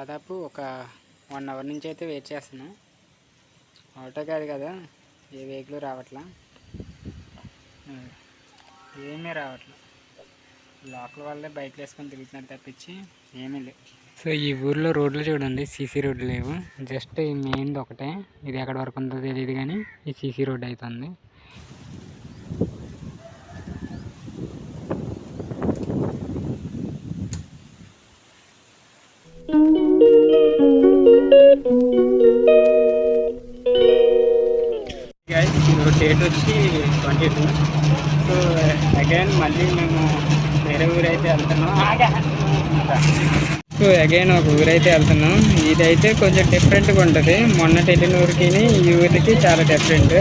దాదాపు ఒక one hour నుంచి అయితే వెయిట్ చేస్తున్నాం. ఆటో కాదు కదా ఏ వెహికల్ రావట్లా? ఏమీ రావట్లా. లోకల్ వాళ్ళే బైక్లు వేసుకొని తిరుగుతున్నారు తప్పించి ఏమీ లేవు. సో ఈ ఊర్లో రోడ్లు చూడండి సీసీ రోడ్లు లేవు. జస్ట్ ఈ మెయిన్ ఒకటే. ఇది ఎక్కడ వరకు ఉందో తెలియదు కానీ ఈ సీసీ రోడ్ అవుతుంది ఇప్పుడు డేట్ వచ్చి ట్వంటీ టూ. సో అగైన్ మళ్ళీ మేము వేరే ఊరైతే వెళ్తున్నాం. సో అగైన్ ఒక ఊరైతే వెళ్తున్నాం. ఇదైతే కొంచెం డిఫరెంట్గా ఉంటుంది. మొన్నటి వెళ్ళిన ఊరికి ఈ ఊరికి చాలా డిఫరెంట్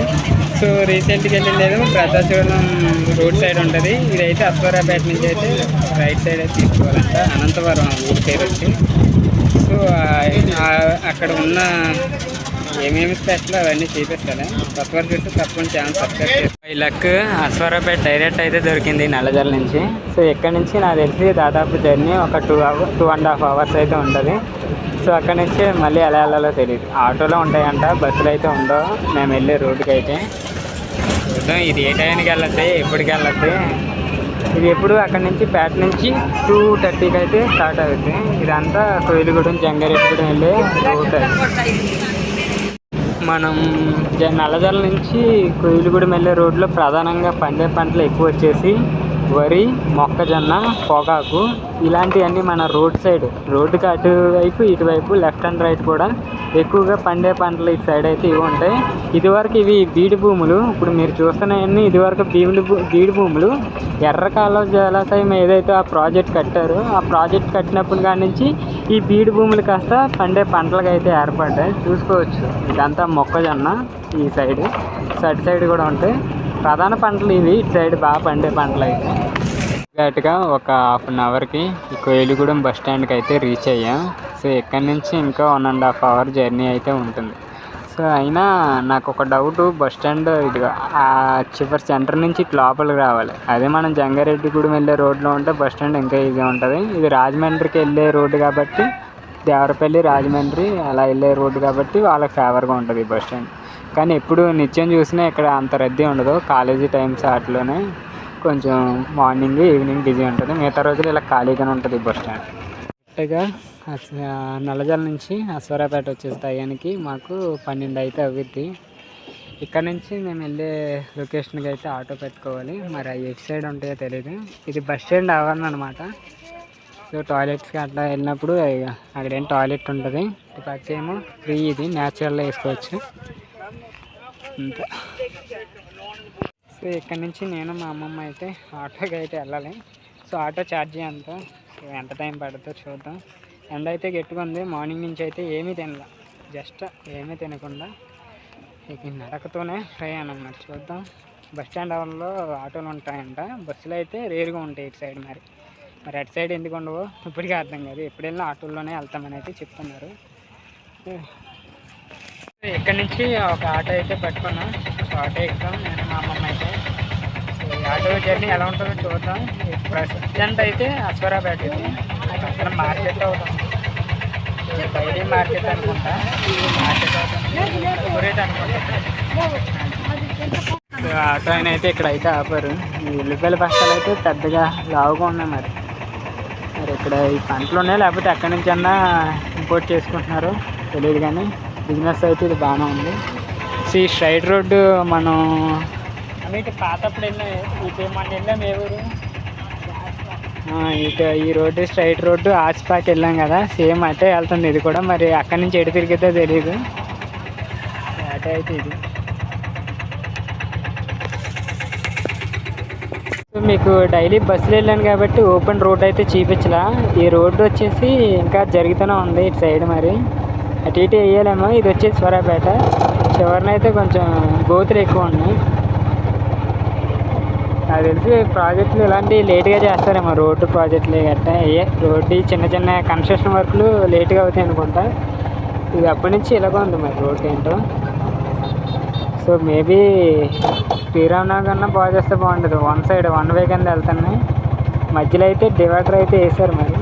సో రీసెంట్గా వెళ్ళలేదు ప్రతాచూరం రోడ్ సైడ్ ఉంటుంది. ఇదైతే అశ్వరాపేట నుంచి అయితే రైట్ సైడ్ అయితే తీసుకోవాలంట. అనంతవరం ఊరి పేరు వచ్చి. అక్కడ ఉన్న ఏమేమి స్పెషల్ అవన్నీ చూపిస్తాను సబ్స్క్రైబ్ చేస్తే తప్పకుండా ఛానల్ సబ్స్క్రైబ్ చేస్తాను ఈ లక్ అశ్వరాపేట డైరెక్ట్ అయితే దొరికింది నల్లజల నుంచి. సో ఇక్కడ నుంచి నాకు తెలిసి దాదాపు జర్నీ ఒక two hour two and half hours అయితే ఉంటుంది. సో అక్కడ నుంచి మళ్ళీ ఎలా వెళ్ళాలో తెలియదు ఆటోలో ఉంటాయంట బస్సులు అయితే ఉండవు. మేము వెళ్ళే రోడ్డుకి అయితే. చూద్దాం ఇది ఏ టైంకి వెళ్ళద్ది ఎప్పటికి వెళ్ళద్ది. ఇది ఎప్పుడు అక్కడ నుంచి పేట నుంచి టూ థర్టీకి అయితే స్టార్ట్ అవుతుంది ఇదంతా కోయిలగూడెం జంగారెడ్డిగూడెం వెళ్ళే రూట్ అది. మనం నల్లజల నుంచి కోయిలగూడెం వెళ్ళే రోడ్లో ప్రధానంగా పండే పంటలు ఎక్కువ వచ్చేసి వరి మొక్కజొన్న పొగాకు ఇలాంటివన్నీ మన రోడ్ సైడ్. రోడ్డుకి అటువైపు ఇటువైపు లెఫ్ట్ అండ్ రైట్ కూడా ఎక్కువగా పండే పంటలు ఇటు సైడ్ అయితే ఇవి ఉంటాయి. ఇదివరకు ఇవి బీడు భూములు. ఇప్పుడు మీరు చూస్తున్నాయన్నీ ఇదివరకు బీడు బీడు భూములు. ఎర్రకాలం జలాశయం ఏదైతే ఆ ప్రాజెక్ట్ కట్టారో ఆ ప్రాజెక్ట్ కట్టినప్పుడు కాడి నుంచి ఈ బీడు భూములు కాస్త పండే పంటలకు అయితే ఏర్పడ్డాయి. చూసుకోవచ్చు. ఇదంతా మొక్కజొన్న ఈ సైడ్. సైడ్ సైడ్ కూడా ఉంటాయి. ప్రధాన పంటలు ఇవి. ఇటు సైడ్ బాగా పండే పంటలు అయితే. ఒక హాఫ్ అన్ అవర్కి ఈ బస్ స్టాండ్కి అయితే రీచ్ అయ్యాం. సో ఇక్కడ నుంచి ఇంకా one and half hour journey అయితే ఉంటుంది. సో అయినా నాకు ఒక డౌట్ బస్ స్టాండ్ ఇదిగా ఆ చివరి సెంటర్ నుంచి ఇటు లోపలికి రావాలి. అదే మనం జంగారెడ్డిగూడెం వెళ్ళే రోడ్లో ఉంటే బస్ స్టాండ్ ఇంకా ఈజీ ఉంటుంది. ఇది రాజమండ్రికి వెళ్ళే రోడ్డు కాబట్టి దేవరపల్లి రాజమండ్రి అలా వెళ్ళే రోడ్డు కాబట్టి వాళ్ళకి ఫేవర్గా ఉంటుంది ఈ బస్ స్టాండ్. కానీ ఎప్పుడు నిత్యం చూసినా ఇక్కడ అంత రద్దీ ఉండదు. కాలేజీ టైమ్స్ వాటిలోనే కొంచెం మార్నింగ్ ఈవినింగ్ బిజీ ఉంటుంది. మిగతా రోజులు ఇలా ఖాళీగానే ఉంటుంది బస్ స్టాండ్. కరెక్ట్గా. అస- నల్లజల నుంచి అశ్వరాపేట వచ్చేసి టయానికి మాకు పన్నెండు అయితే అవుద్ది. ఇక్కడ నుంచి మేము వెళ్ళే లొకేషన్కి అయితే ఆటో పెట్టుకోవాలి. మరి అవి ఎటు సైడ్ ఉంటాయో తెలియదు ఇది బస్ స్టాండ్ ఆవరణ అనమాట సో టాయిలెట్స్కి అట్లా వెళ్ళినప్పుడు అక్కడ ఏం టాయిలెట్ ఉంటుంది. ఇటు పక్క ఏమో ఫ్రీ ఇది. న్యాచురల్గా వేసుకోవచ్చు. అంతే సో ఇక్కడ నుంచి నేను మా అమ్మమ్మ అయితే ఆటోకి అయితే వెళ్ళాలి. సో ఆటో ఛార్జీ ఎంత సో ఎంత టైం పడుతుందో చూద్దాం. ఎండ అయితే గట్టిగా ఉంది. మార్నింగ్ నుంచి అయితే ఏమీ తినలే. జస్ట్ ఏమీ తినకుండా ఇక నడకతోనే ప్రయాణం మరి చూద్దాం. బస్ స్టాండ్ అవర్లో ఆటోలు ఉంటాయంట. బస్సులు అయితే రేరుగా ఉంటాయి ఇటు సైడ్ మరి. మరి అటు సైడ్ ఎందుకు ఉండవో ఇప్పటికీ అర్థం కాదు. ఎప్పుడు వెళ్ళినా ఆటోల్లోనే వెళ్తామని అయితే చెప్తున్నారు. ఇక్కడ నుంచి ఒక ఆటో అయితే పట్టుకున్నాం. ఒక ఆటో ఎక్కుతాం. నేను మా అమ్మమ్మ అయితే. ఈ ఆటో జర్నీ ఎలా ఉంటుందో చూద్దాం. ప్రజెంట్ అయితే అశ్వరాపేట ఇది. అక్కడ మార్కెట్ అవుతుంది డైలీ మార్కెట్ అనుకుంటా. మార్కెట్ అవుతుంది అనుకుంటా. ఆటో ఆయన అయితే ఇక్కడ అయితే ఆపారు. ఈ ఉల్లిపాయల బస్తాలు అయితే పెద్దగా లావుగా ఉన్నాయి మరి. మరి ఇక్కడ ఈ పంటలు ఉన్నాయి లేకపోతే ఎక్కడి నుంచి అన్నా ఇంపోర్ట్ చేసుకుంటున్నారు తెలియదు కానీ బిజినెస్ అయితే ఇది బాగానే ఉంది. సో ఈ స్ట్రైట్ రోడ్డు మనం అంటే పాతప్పుడు వెళ్ళాం ఏ ఊరు? ఇటు ఈ రోడ్డు స్ట్రైట్ రోడ్డు ఆసిపాకి వెళ్ళాం కదా సేమ్ అటే వెళ్తుంది ఇది కూడా మరి అక్కడి నుంచి ఎటు తిరిగితే తెలియదు అటే అయితే ఇది. మీకు డైలీ బస్సులు వెళ్ళాను కాబట్టి ఓపెన్ రోడ్ అయితే చూపించలా. ఈ రోడ్డు వచ్చేసి ఇంకా జరుగుతూనే ఉంది ఇటు సైడ్ మరి. అటు ఇటు వేయలేమో. ఇది వచ్చేసి స్వరాపేట చివరినైతే కొంచెం గోతులు ఎక్కువ ఉన్నాయి. నాకు తెలిసి ప్రాజెక్టులు ఇలాంటివి లేట్గా చేస్తారేమో. రోడ్డు ప్రాజెక్టులు గట్టా ఏ రోడ్డు చిన్న చిన్న కన్స్ట్రక్షన్ వర్క్లు లేట్గా అవుతాయి అనుకుంటా. ఇది అప్పటి నుంచి ఇలాగ ఉంది మరి రోడ్ ఏంటో. సో మేబీ శ్రీరామనగర్ కన్నా బాగా చేస్తే బాగుంటుంది వన్ సైడ్ వన్ వే కింద వెళ్తున్నాయి. మధ్యలో అయితే డివైడర్ అయితే వేసారు మరి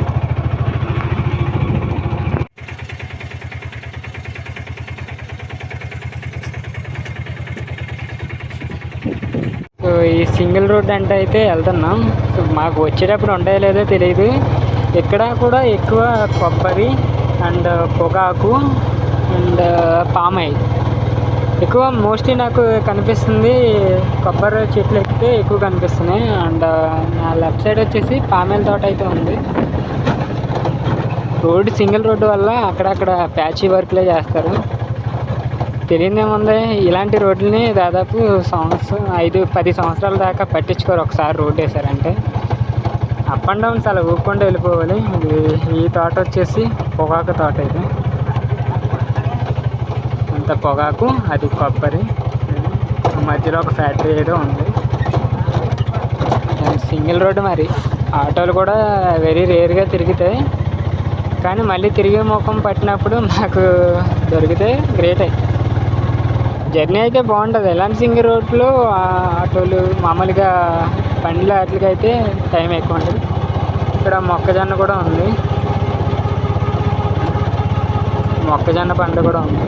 ఈ సింగిల్ రోడ్ అంటే అయితే వెళ్తున్నాం. సో మాకు వచ్చేటప్పుడు ఉంటాయో లేదో తెలియదు ఇక్కడ కూడా ఎక్కువ కొబ్బరి అండ్ పొగాకు అండ్ పామాయిల్. ఎక్కువ మోస్ట్లీ నాకు కనిపిస్తుంది కొబ్బరి చెట్లు ఎక్కితే ఎక్కువ కనిపిస్తున్నాయి. అండ్ నా లెఫ్ట్ సైడ్ వచ్చేసి పామాయిల్ తోట అయితే ఉంది. రోడ్డు సింగిల్ రోడ్డు వల్ల అక్కడక్కడ ప్యాచీ వర్క్లే చేస్తారు. తెలియదేముంది ఇలాంటి రోడ్లని దాదాపు సంవత్సరం ఐదు పది సంవత్సరాల దాకా పట్టించుకోరు. ఒకసారి రోడ్ వేసారంటే అప్ అండ్ డౌన్స్ అలా ఊపుకుండా వెళ్ళిపోవాలి. ఇది ఈ తోట వచ్చేసి పొగాకు తోట ఇది. అంత పొగాకు అది కొబ్బరి. మధ్యలో ఒక ఫ్యాక్టరీ ఏదో ఉంది. సింగిల్ రోడ్డు మరి. ఆటోలు కూడా వెరీ రేర్గా తిరుగుతాయి. కానీ మళ్ళీ తిరిగే ముఖం పట్టినప్పుడు మాకు దొరికితే గ్రేటే. జర్నీ అయితే బాగుంటుంది. ఎలాంటి రోడ్లో ఆటోలు మామూలుగా బండ్ల వాటికైతే టైం ఎక్కువ ఉంటుంది. ఇక్కడ మొక్కజొన్న కూడా ఉంది. మొక్కజొన్న పంట కూడా ఉంది.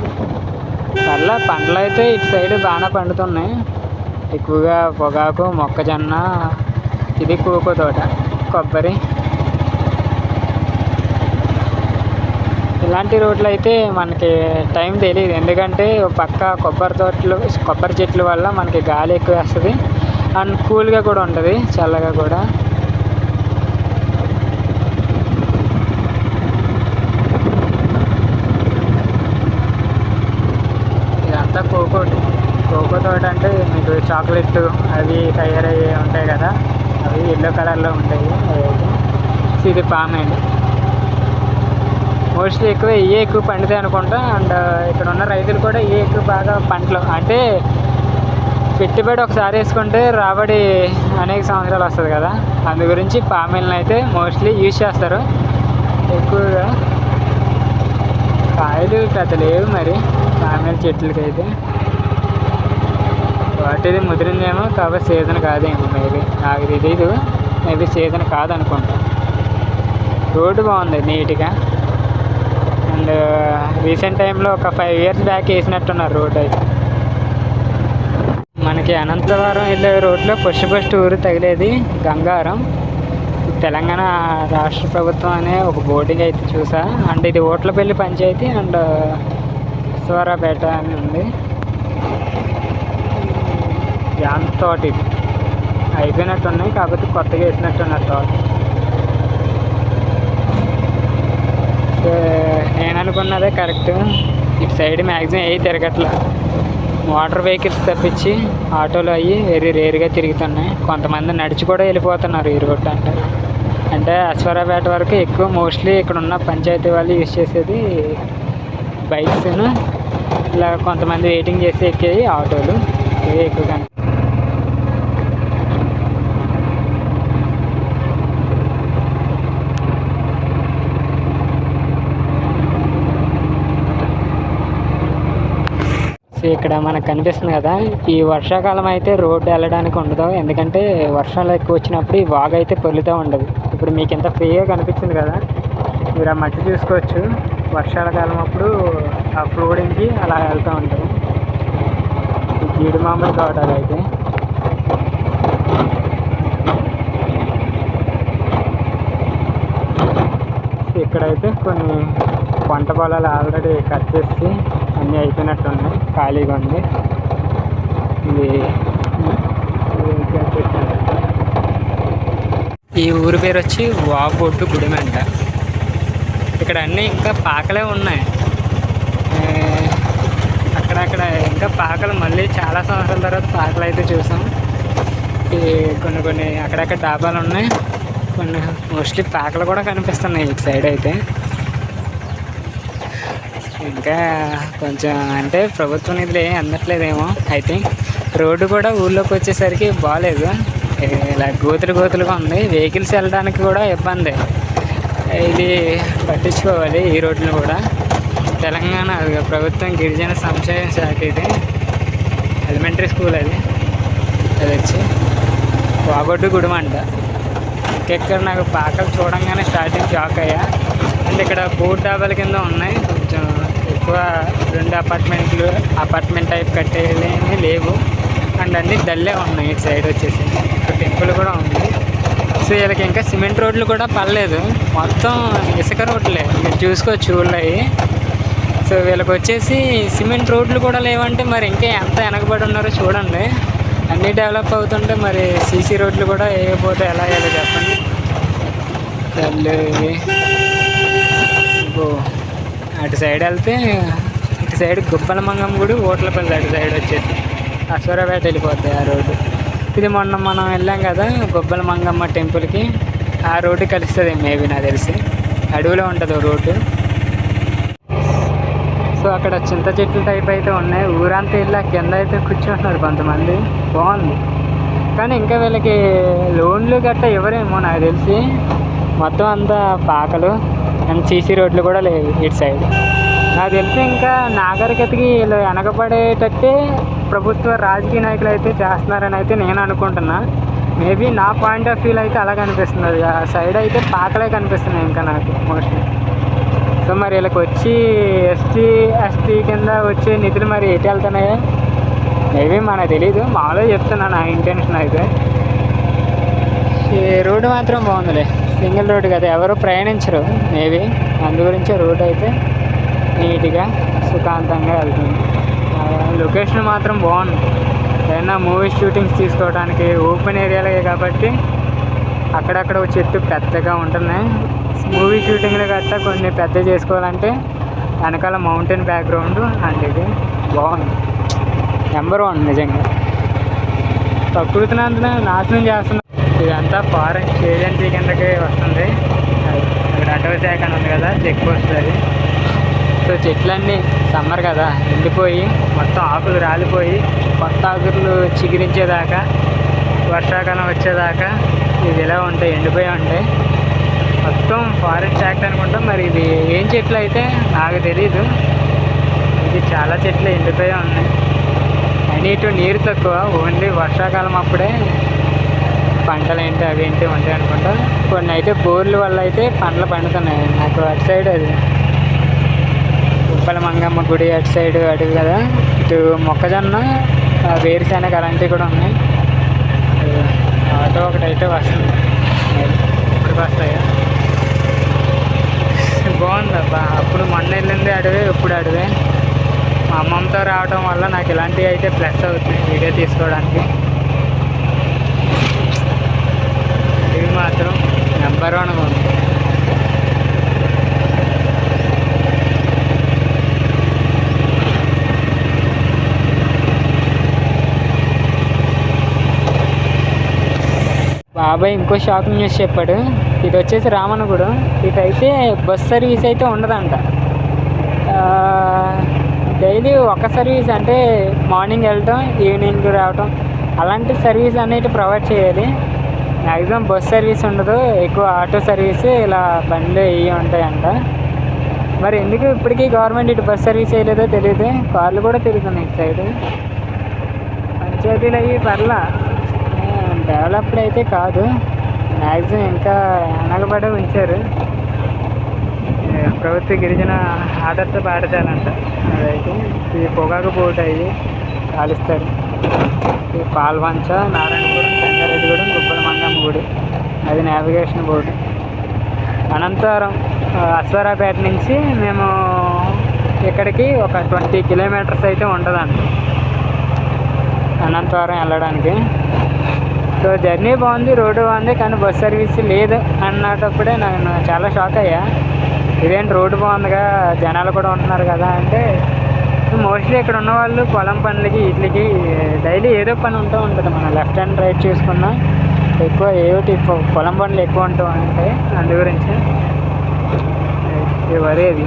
పర్లే పండ్లు అయితే ఇటు సైడ్ బాగానే పండుతున్నాయి. ఎక్కువగా పొగాకు మొక్కజొన్న ఇది కోకో తోట కొబ్బరి. ఇలాంటి రోడ్లు అయితే మనకి టైం తెలియదు ఎందుకంటే పక్క కొబ్బరి తోటలు కొబ్బరి చెట్ల వల్ల మనకి గాలి ఎక్కువ వస్తుంది. అండ్ కూల్గా కూడా ఉంటుంది చల్లగా కూడా. ఇదంతా కోకో కోకో తోట అంటే మీకు చాక్లెట్ అవి తయారయ్యి ఉంటాయి కదా. అవి ఎల్లో కలర్లో ఉంటాయి. అవి ఇది పామ్ మోస్ట్లీ ఎక్కువ ఇవే ఎక్కువ పండుతాయి అనుకుంటా. అండ్ ఇక్కడ ఉన్న రైతులు కూడా ఇవే ఎక్కువ బాగా పంటలు. అంటే పెట్టుబడి ఒకసారి వేసుకుంటే రాబడి అనేక సంవత్సరాలు వస్తుంది కదా. అందు గురించి పామిల్ని అయితే మోస్ట్లీ యూజ్ చేస్తారు. ఎక్కువగా కాయలు పెద్ద లేవు మరి. పామిల్ చెట్లకి అయితే వాటిది ముదిరిందేమో కాబట్టి సీజన్ కాదేమో మేబీ. నాకు తెలీదు. Maybe season కాదనుకుంటా. రోడ్డు బాగుంది నీట్గా. అండ్ uh, రీసెంట్ టైంలో ఒక ఫైవ్ ఇయర్స్ బ్యాక్ వేసినట్టున్నారు రోడ్ అయితే. మనకి అనంతవరం వెళ్ళే రోడ్లో ఫస్ట్ ఫస్ట్ ఊరు తగిలేది గంగారం. తెలంగాణ రాష్ట్ర ప్రభుత్వం అనే ఒక బోర్డింగ్ అయితే చూసా. అండ్ ఇది ఓట్లపల్లి పంచాయతీ అండ్ uh, స్వరాపేట అని ఉంది. జామ తోట ఇది అయిపోయినట్టు ఉన్నాయి కాకపోతే కొత్తగా వేసినట్టున్నారు తోట సో నేను అనుకున్నదే కరెక్ట్. ఇటు సైడ్ మ్యాక్సిమం ఏ తిరగట్లా. మోటార్ వెహికల్స్ తప్పించి ఆటోలు అయ్యి వెరీ రేరుగా తిరుగుతున్నాయి. కొంతమంది నడిచి కూడా వెళ్ళిపోతున్నారు ఈ రోడ్డు అంటే. అంటే అశ్వరాపేట వరకు ఎక్కువ మోస్ట్లీ ఇక్కడ ఉన్న పంచాయతీ వాళ్ళు యూజ్ చేసేది బైక్స్ను ఇలా కొంతమంది వెయిటింగ్ చేసి ఎక్కేవి ఆటోలు. ఇవే ఎక్కువ సో ఇక్కడ మనకు కనిపిస్తుంది కదా ఈ వర్షాకాలం అయితే రోడ్డు వెళ్ళడానికి ఉండదు. ఎందుకంటే వర్షాలు ఎక్కువ వచ్చినప్పుడు ఈ వాగు అయితే పొల్లుతూ ఉండదు. ఇప్పుడు మీకు ఎంత ఫ్రీగా కనిపించింది కదా మీరు ఆ మట్టి చూసుకోవచ్చు. వర్షాల కాలం అప్పుడు ఆ ఫ్లోడింగ్కి అలా వెళ్తూ ఉంటుంది. జీడి మామిడి తోటలు అయితే. ఇక్కడైతే కొన్ని పంట పొలాలు ఆల్రెడీ కట్ చేసి అన్నీ అయిపోయినట్టు ఉన్నాయి ఖాళీగా ఉంది. ఇది ఈ ఊరి పేరు వచ్చి వాగొడ్డు గుడిమంట. ఇక్కడ అన్నీ ఇంకా పాకలే ఉన్నాయి. అక్కడక్కడ ఇంకా పాకలు మళ్ళీ చాలా సంవత్సరాల తర్వాత పాకలు అయితే చూసాం. ఈ కొన్ని కొన్ని అక్కడక్కడ డాబాలు ఉన్నాయి. కొన్ని మోస్ట్లీ పాకలు కూడా కనిపిస్తున్నాయి ఇటు సైడ్ అయితే. ఇంకా కొంచెం అంటే ప్రభుత్వం నిధులు ఏమి అందట్లేదేమో ఐ థింక్ రోడ్డు కూడా ఊళ్ళోకి వచ్చేసరికి బాగాలేదు ఇలా గోతులు గోతులుగా ఉంది. వెహికల్స్ వెళ్ళడానికి కూడా ఇబ్బంది. ఇది పట్టించుకోవాలి ఈ రోడ్లు కూడా. తెలంగాణ ప్రభుత్వం గిరిజన సంక్షేమ శాఖ ఇది. ఎలిమెంటరీ స్కూల్ అది. అది వచ్చి వాగొడ్డు గుడిమంట. ఇంకెక్కడ నాకు పాకలు చూడంగానే స్టార్టింగ్ షాక్ అయ్యా. అండ్ ఇక్కడ బోర్డు డాబాల కింద ఉన్నాయి. ఎక్కువ రెండు అపార్ట్మెంట్లు అపార్ట్మెంట్ టైప్ కట్టేవి లేవు. అండ్ అన్ని డల్లే ఉన్నాయి. ఇటు సైడ్ వచ్చేసి టెంపుల్ కూడా ఉంది. సో వీళ్ళకి ఇంకా సిమెంట్ రోడ్లు కూడా పర్లేదు మొత్తం ఇసుక రోడ్లే. మీరు చూసుకోవచ్చు ఊళ్ళవి సో వీళ్ళకి వచ్చేసి సిమెంట్ రోడ్లు కూడా లేవంటే మరి ఇంకా ఎంత వెనకబడి ఉన్నారో చూడండి. అన్నీ డెవలప్ అవుతుంటే మరి సీసీ రోడ్లు కూడా వేయకపోతే ఎలా వేయాలో చెప్పండి. తల్లి ఇగో. అటు సైడ్ వెళ్తే ఇటు సైడ్ గుబ్బల మంగం గుడి ఓట్లపల్లి అటు సైడ్ వచ్చేసి అశ్వరాపేట వెళ్ళిపోతాయి ఆ రోడ్డు. ఇది మొన్న మనం వెళ్ళాం కదా గుబ్బల మంగమ్మ టెంపుల్కి. ఆ రోడ్డు కలుస్తుంది మేబీ నాకు తెలిసి. అడవిలో ఉంటుంది రోడ్డు. సో అక్కడ చింత చెట్లు టైప్ అయితే ఉన్నాయి. ఊరంతా వెళ్ళా కింద అయితే కూర్చుంటున్నారు కొంతమంది. బాగుంది. కానీ ఇంకా వీళ్ళకి లోన్లు గట్ట ఇవ్వరేమో నాకు తెలిసి. మొత్తం అంతా పాకలు. అండ్ సీసీ రోడ్లు కూడా లేవు ఇటు సైడ్. నాకు తెలిసి ఇంకా నాగరికతకి వీళ్ళు వెనకబడేటట్టే ప్రభుత్వ రాజకీయ నాయకులు అయితే చేస్తున్నారని అయితే నేను అనుకుంటున్నా. మేబీ నా పాయింట్ ఆఫ్ వ్యూలో అయితే అలా కనిపిస్తుంది. ఆ సైడ్ అయితే పాకలే కనిపిస్తున్నాయి ఇంకా నాకు మోస్ట్లీ సో మరి వీళ్ళకి వచ్చి ఎస్టీ ఎస్టీ కింద వచ్చే నిధులు మరి ఎటు వెళ్తున్నాయో మేబీ మనకు తెలీదు. మామూలుగా చెప్తున్నా నా ఇంటెన్షన్ అయితే. ఈ రోడ్డు మాత్రం బాగుందిలే. సింగిల్ రోడ్డు కదా ఎవరు ప్రయాణించరు మేబీ. అందు గురించి రోడ్ అయితే నీట్గా సుఖాంతంగా వెళ్తుంది. లొకేషన్ మాత్రం బాగుంది. ఏదైనా మూవీ షూటింగ్స్ తీసుకోవడానికి ఓపెన్ ఏరియాలే కాబట్టి అక్కడక్కడ ఒక చెట్టు పెద్దగా ఉంటున్నాయి మూవీ షూటింగ్లు గట్టా కొన్ని పెద్ద చేసుకోవాలంటే వెనకాల మౌంటైన్ బ్యాక్గ్రౌండ్ అండ్ ఇది బాగుంది. నెంబర్ వన్ నిజంగా. ప్రకృతిని అంతా నాశనం చేస్తున్నా ఇదంతా ఫారెస్ట్ ఏజెన్సీ కిందకి వస్తుంది. అది అక్కడ అటవీ శాఖ అని ఉంది కదా చెక్ పోస్ట్ అది. సో చెట్లన్నీ సమ్మర్ కదా ఎండిపోయి మొత్తం ఆకులు రాలిపోయి కొత్త ఆకులు చిగురించేదాకా వర్షాకాలం వచ్చేదాకా ఇది ఇలా ఉంటాయి ఎండిపోయి ఉంటాయి. మొత్తం ఫారెస్ట్ యాక్ట్ అనుకుంటా. మరి ఇది ఏం చెట్లు అయితే నాకు తెలీదు. ఇది చాలా చెట్లు ఎండిపోయి ఉన్నాయి. అని ఇటు నీరు తక్కువ. ఓన్లీ వర్షాకాలం అప్పుడే పంటలు ఏంటి అవి ఏంటి ఉంటాయి అనుకుంటా. కొన్ని అయితే బోర్ల వల్ల అయితే పంటలు పండుతున్నాయి. నాకు అటు సైడ్ అది. ఉప్పల మంగమ్మ గుడి అటు సైడ్ అడవి కదా. ఇటు మొక్కజొన్న వేరుశెనగ అలాంటివి కూడా ఉన్నాయి. ఆటో ఒకటి అయితే వస్తుంది. ఇప్పుడు వస్తాయా? బాగుందబ్బా. అప్పుడు మొన్న వెళ్ళింది అడవి ఇప్పుడు అడవే. మా అమ్మమ్మతో రావడం వల్ల నాకు ఇలాంటివి అయితే ప్లస్ అవుతుంది వీడియో తీసుకోవడానికి ఇవి మాత్రం నెంబర్ వన్ ఉంది అబ్బాయి ఇంకో షాకింగ్ న్యూస్ చెప్పాడు. ఇది వచ్చేసి రామన్నగూడెం ఇదైతే బస్ సర్వీస్ అయితే ఉండదంట. డైలీ ఒక సర్వీస్ అంటే మార్నింగ్ వెళ్ళటం ఈవినింగ్ రావటం అలాంటి సర్వీస్ అనేది ప్రొవైడ్ చేయాలి. మ్యాక్సిమం బస్ సర్వీస్ ఉండదు. ఎక్కువ ఆటో సర్వీస్ ఇలా బండ్లు ఇవి ఉంటాయంట. మరి ఎందుకు ఇప్పటికీ గవర్నమెంట్ ఇటు బస్ సర్వీస్ వేయలేదో తెలియదు కార్లు కూడా తిరుగుతున్నాయి ఇటు సైడ్. పంచాయతీలు అవి పర్లా డెవలప్డ్ అయితే కాదు. మ్యాక్సిమం ఇంకా వెనకబడే ఉంచారు. ప్రభుత్వ గిరిజన ఆదర్శ పాఠశాలంట. అదైతే ఈ పొగాకు బోట్ అయ్యి కాలుస్తారు. ఈ పాల్వంచ నారాయణపురం సంగారెడ్డిగూడెం గుబ్బల మంగమ్మ గుడి. అది నావిగేషన్ బోర్డు. అనంతవరం అశ్వరాపేట నుంచి మేము ఇక్కడికి ఒక ట్వంటీ కిలోమీటర్స్ అయితే ఉంటుందండి అనంతవరం వెళ్ళడానికి. సో జర్నీ బాగుంది రోడ్డు బాగుంది కానీ బస్ సర్వీస్ లేదు అన్నటప్పుడే నేను చాలా షాక్ అయ్యా. ఇదేంటి రోడ్డు బాగుందిగా జనాలు కూడా ఉంటున్నారు కదా అంటే మోస్ట్లీ ఇక్కడ ఉన్న వాళ్ళు పొలం పనులకి వీటికి డైలీ ఏదో పని ఉంటూ ఉంటుంది. మనం లెఫ్ట్ అండ్ రైట్ చూసుకున్నా ఎక్కువ ఏమిటి పొలం పనులు ఎక్కువ ఉంటూ ఉంటాయి అందు గురించి. ఇది అది.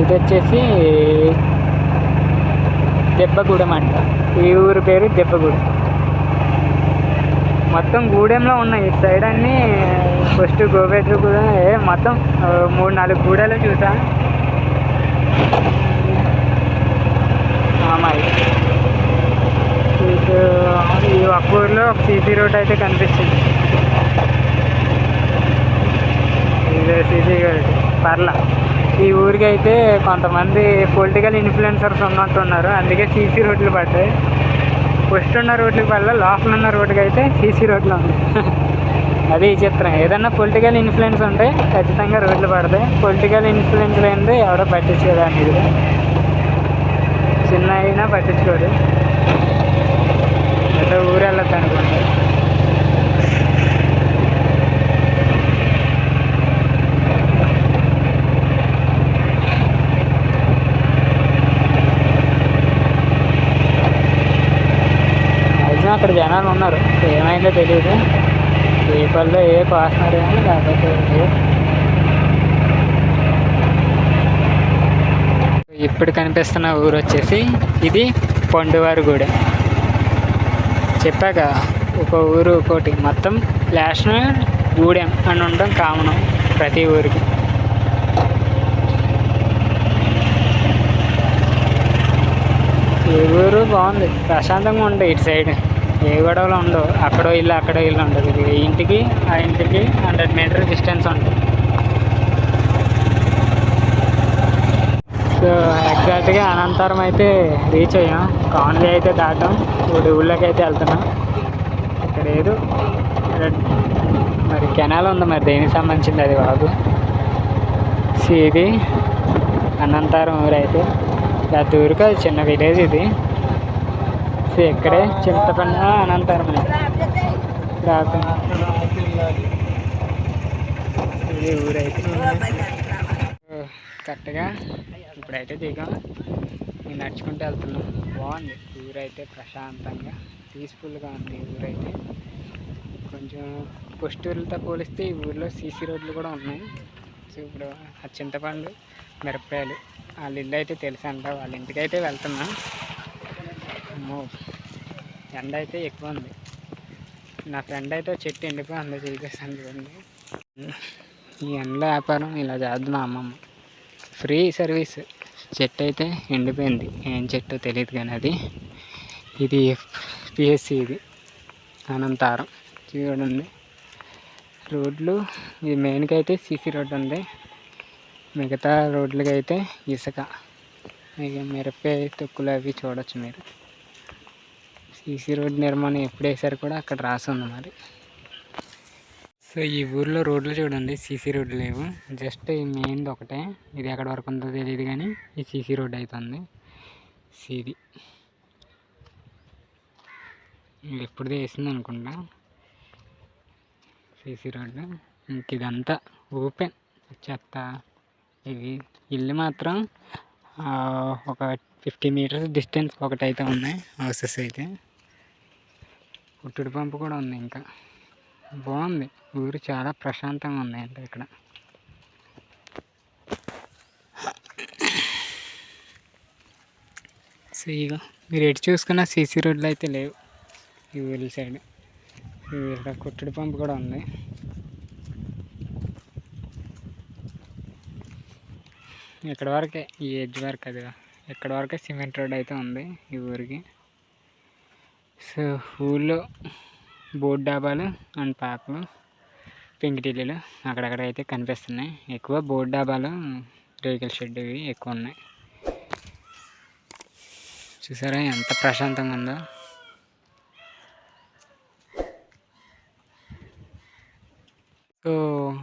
ఇది వచ్చేసి దెబ్బగూడెం అంట. ఈ ఊరి పేరు దెబ్బగూడెం. మొత్తం గూడెంలో ఉన్నాయి ఇటు సైడ్ అన్నీ ఫస్ట్ గోబెట్లు కూడా మొత్తం మూడు నాలుగు గూడెలు చూసా. మామాయి ఇటు ఈ ఒక్క ఊరిలో ఒక సీసీ రోడ్ అయితే కనిపించింది. ఇదే సీసీ రోడ్ పర్లా. ఈ ఊరికి అయితే కొంతమంది పొలిటికల్ ఇన్ఫ్లుయెన్సర్స్ ఉన్నట్టున్నారు. అందుకే సీసీ రోడ్లు పడ్డాయి. ఫస్ట్ ఉన్న రోడ్లకి వల్ల లోపల ఉన్న రోడ్డుకి అయితే సీసీ రోడ్లు ఉంది అది ఈ చిత్రం. ఏదన్నా పొలిటికల్ ఇన్ఫ్లుయెన్స్ ఉంటే ఖచ్చితంగా రోడ్లు పడతాయి. పొలిటికల్ ఇన్ఫ్లుయెన్స్ లేనిదే ఎవడో పట్టించుకోదాన్ని అనేది చిన్న అయినా పట్టించుకోరు ఏదో ఊరు వెళ్ళొద్దు అనుకుంటారు మ్యాక్సిమం అక్కడ జనాలు ఉన్నారు. ఏమైందో తెలియదు ఏ ఏ కాస్తున్నారు కానీ లేకపోతే ఇప్పుడు కనిపిస్తున్న ఊరు వచ్చేసి ఇది పండువారిగూడెం చెప్పాక ఒక ఊరు ఒకటి మొత్తం నేషనల్ గూడెం అని ఉండడం కామన్ ప్రతి ఊరికి. ఏ ఊరు బాగుంది. ప్రశాంతంగా ఉంది ఇటు సైడ్. ఏ గొడవలు ఉండవు. అక్కడో ఇల్లు అక్కడో ఇల్లు ఉండదు. ఇది ఇంటికి ఆ ఇంటికి హండ్రెడ్ మీటర్ డిస్టెన్స్ ఉంటుంది. సో ఎగ్జాక్ట్గా అనంతరం అయితే రీచ్ అయ్యాం. కాన్వే అయితే దాటాం. ఇప్పుడు ఊళ్ళోకి అయితే వెళ్తున్నాం. ఇక్కడ ఏదో మరి కెనాల్ ఉంది మరి. దేనికి సంబంధించింది అది బాబు? సో ఇది అనంతరం ఊరైతే. పెద్ద ఊరు కాదు చిన్న విలేజ్ ఇది. సో ఇక్కడే చింతపండు అనంతరం ఇది ఊరైతే. కరెక్ట్గా ఇప్పుడైతే దిగాం. నేను నడుచుకుంటూ వెళ్తున్నాం. బాగుంది. ఊరైతే ప్రశాంతంగా పీస్ఫుల్గా ఉంది ఊరైతే. కొంచెం పొస్టూర్లతో పోలిస్తే ఈ ఊర్లో సీసీ రోడ్లు కూడా ఉన్నాయి. సో ఇప్పుడు ఆ చింతపండు మిరపకాయలు వాళ్ళ ఇల్లు అయితే తెలుసంట. అంట వాళ్ళ ఇంటికి అయితే వెళ్తున్నాం. అమ్మో ఎండ అయితే ఎక్కువ ఉంది. నా ఫ్రెండ్ అయితే చెట్టు ఎండిపోయింది చూపిస్తాను చూడండి. ఈ ఎండల వ్యాపారం ఇలా చేద్దాం అమ్మమ్మ? ఫ్రీ సర్వీస్ చెట్టు అయితే ఎండిపోయింది. ఏం చెట్టు తెలియదు కానీ అది. ఇది పిఎస్సి ఇది. అనంతారం చూడండి. రోడ్లు ఇది మెయిన్కి అయితే సీసీ రోడ్ ఉంది. మిగతా రోడ్లకి అయితే ఇసుక. ఇక మిరపకాయ తొక్కులు అవి చూడొచ్చు మీరు. సీసీ రోడ్ నిర్మాణం ఎప్పుడు వేసారు కూడా అక్కడ రాసి ఉంది మరి. సో ఈ ఊర్లో రోడ్లు చూడండి సీసీ రోడ్లు లేవు. జస్ట్ ఈ మెయిన్ది ఒకటే. ఇది ఎక్కడ వరకు ఉందో తెలియదు కానీ ఈ సీసీ రోడ్ అవుతుంది సీది. ఇది ఎప్పుడు వేసింది అనుకుంటా. CC road. ఇంక ఇదంతా ఓపెన్. చెత్త. ఇవి ఇల్లు మాత్రం ఒక ఫిఫ్టీ మీటర్స్ డిస్టెన్స్ ఒకటైతే ఉన్నాయి హౌసెస్ అయితే. పుట్టుడు పంపు కూడా ఉంది ఇంకా. బాగుంది. ఊరు చాలా ప్రశాంతంగా ఉంది అంటే ఇక్కడ. సో ఇక మీరు ఎటు చూసుకున్న సీసీ రోడ్లు అయితే లేవు. ఈ ఊరి సైడ్ ఇక్కడ కుట్టుడు పంపు కూడా ఉంది. ఇక్కడ వరకే ఈ ఎడ్జ్ వరకు అది ఇక్కడ వరకే సిమెంట్ రోడ్ అయితే ఉంది ఈ ఊరికి. సో ఊళ్ళో బోర్డు డాబాలు అండ్ పాపలు పెంకిటిల్లులు అక్కడక్కడ అయితే కనిపిస్తున్నాయి. ఎక్కువ బోర్డు డాబాలు రేకుల షెడ్ ఇవి ఎక్కువ ఉన్నాయి. చూసారా ఎంత ప్రశాంతంగా ఉందో? సో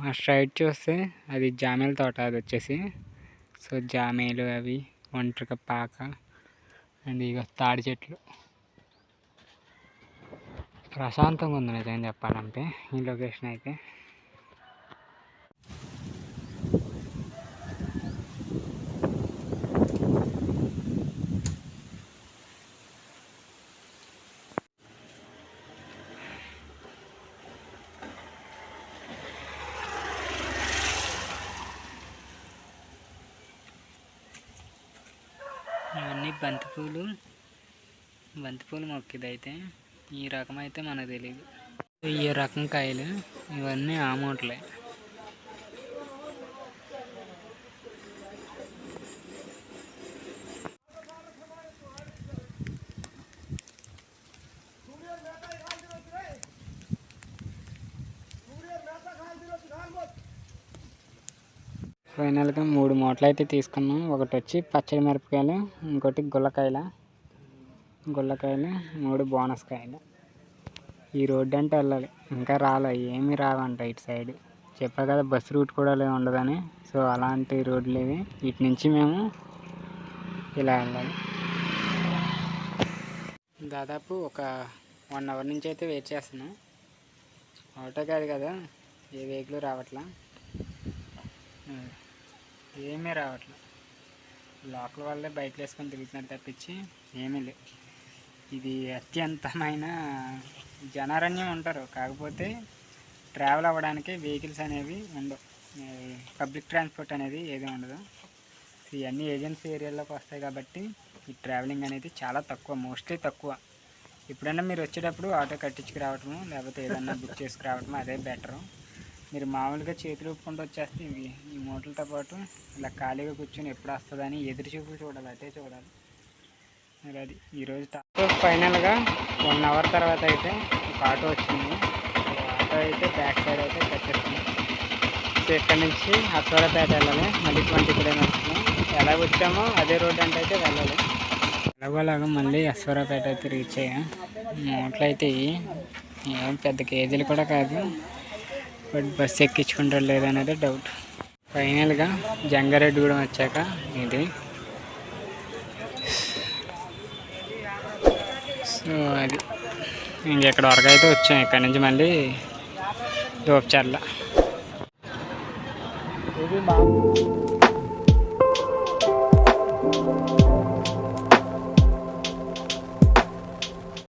ఆ స్ట్రైట్ చూస్తే అది జామేల తోట అది వచ్చేసి. సో జామేలు అవి ఒంటరిక పాక అండ్ ఇక తాడి చెట్లు. ప్రశాంతంగా ఉంది నిజం చెప్పాలంటే ఈ లొకేషన్ అయితే. ఇవన్నీ బంతిపూలు. బంతిపూలు మొక్క ఇదైతే ఈ రకం అయితే మనకు తెలియదు ఈ రకం కాయలు ఇవన్నీ ఆమోట్లే ఫైనల్గా మూడు మూటలు అయితే తీసుకున్నాం. ఒకటి వచ్చి పచ్చడి మిరపకాయలు ఇంకోటి గుల్లకాయల. గుల్లకాయలు మూడు బోనస్ కాయలు ఈ రోడ్డు అంటే వెళ్ళాలి ఇంకా రాలే ఏమీ రావంట ఇటు సైడ్. చెప్పా కదా బస్ రూట్ కూడా లే- ఉండదని. సో అలాంటి రోడ్లు ఇవి ఇటు నుంచి మేము ఇలా వెళ్ళాలి. దాదాపు ఒక వన్ అవర్ నుంచి అయితే వెయిట్ చేస్తున్నాం. ఆటో కాదు కదా ఏ వెహికల్ రావట్లా? ఏమీ రావట్లేదు లోకల్ వాళ్ళే బైక్లు వేసుకొని తిరుగుతున్నారు తప్పించి ఏమీ లేవు. ఇది అత్యంతమైన జనారణ్యం ఉంటారు కాకపోతే ట్రావెల్ అవ్వడానికి వెహికల్స్ అనేవి ఉండవు. పబ్లిక్ ట్రాన్స్పోర్ట్ అనేది ఏది ఉండదు. ఇవన్నీ ఏజెన్సీ ఏరియాలోకి వస్తాయి కాబట్టి ఈ ట్రావెలింగ్ అనేది చాలా తక్కువ మోస్ట్లీ తక్కువ. ఎప్పుడైనా మీరు వచ్చేటప్పుడు ఆటో కట్టించుకు రావటము లేకపోతే ఏదన్నా బుక్ చేసుకు రావటము అదే బెటరు మీరు మామూలుగా చేతులు ఊపుకుంటూ వచ్చేస్తే ఇవి ఈ మూటలతో పాటు ఇలా ఖాళీగా కూర్చొని ఎప్పుడు వస్తుందని ఎదురు చూపులు చూడాలి అదే చూడాలి. మరి అది ఈరోజు ఫైనల్గా వన్ అవర్ తర్వాత అయితే ఒక ఆటో వచ్చింది. ఆటో అయితే బ్యాక్ సైడ్ అయితే కట్టేస్తుంది సో ఇక్కడ నుంచి అశ్వరపేట వెళ్ళాలి. మళ్ళీ ట్వంటీ కిలోమీటర్స్ ఎలా వచ్చామో అదే రోడ్ అంటే అయితే వెళ్ళాలి. ఎలాగోలాగా మళ్ళీ అశ్వరపేట అయితే రీచ్ అయ్యా. మూటలు అయితే ఏం పెద్ద కేజీలు కూడా కాదు. బట్ బస్సు ఎక్కించుకుంటారు లేదనేది డౌట్ ఫైనల్గా జంగారెడ్డిగూడెం వచ్చాక ఇది. సో అది ఇంకెక్కడ వరకు అయితే వచ్చాం. ఇక్కడ నుంచి మళ్ళీ దోపచర్ల.